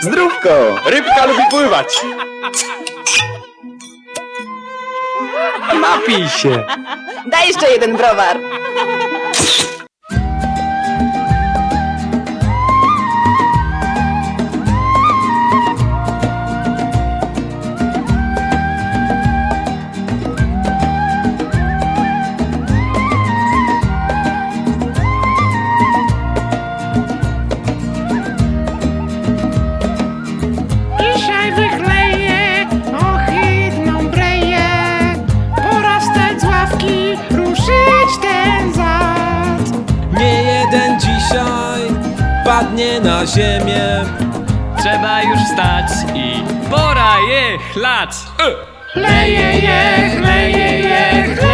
Zdrówko! Rybka lubi pływać. Napij się! Daj jeszcze jeden browar. Padnie na ziemię. Trzeba już wstać i pora je chlać. Chleję je, chleję je, chleję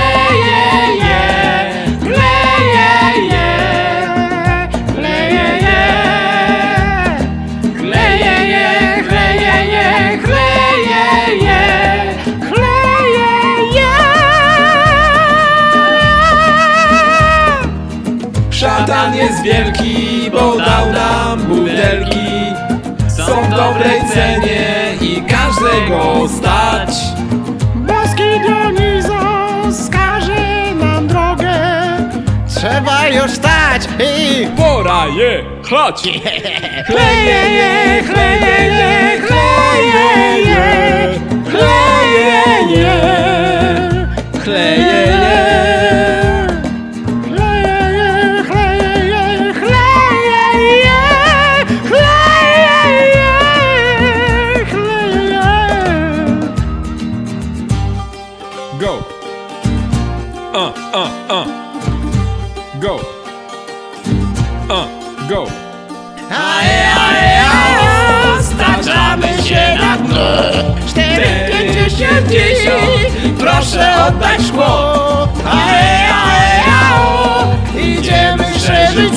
Szatan jest wielki, bo dał nam butelki. Są w dobrej cenie i każdego stać. Boski Dionizos skaże nam drogę Trzeba już stać i Pora je chlać! Chleję je, chleję je, chleję je, chleję Go! Uh, uh, uh. Go! Uh, go! Staczamy się na dno Cztery pięćdziesiąt Proszę oddać szkło Ae, ae, ao Idziemy szerzyć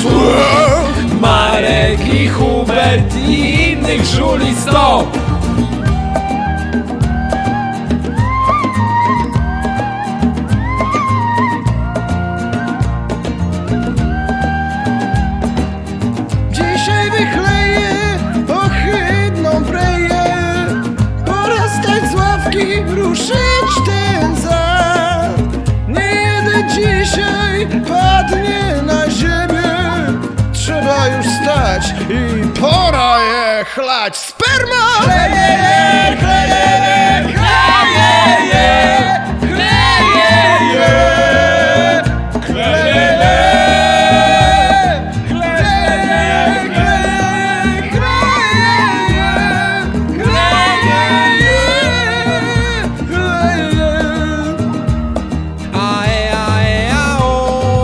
Marek i Hubert i innych żuli sto! I pora je chlać Sperma! Chleje je, chleje je, chleje je Chleje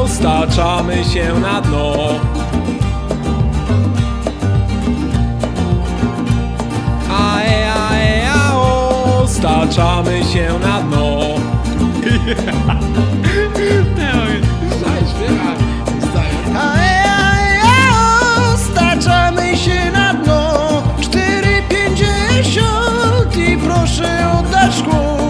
staczamy się na dno. Ao, staczamy się na dno. Staczamy się na dno 4,50 i proszę oddać szkło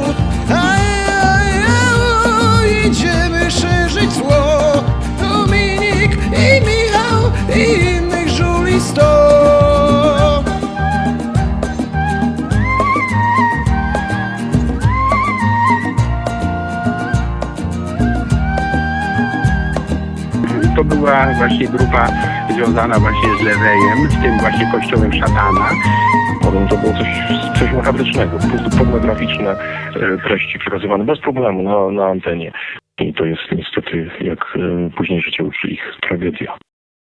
To była właśnie grupa związana właśnie z Lewejem, z tym właśnie kościołem szatana. Powiem, to było coś, coś makabrycznego, po prostu pornograficzne e, treści przekazywane bez problemu na, na antenie. I to jest niestety, jak e, później życie uczy ich, tragedia.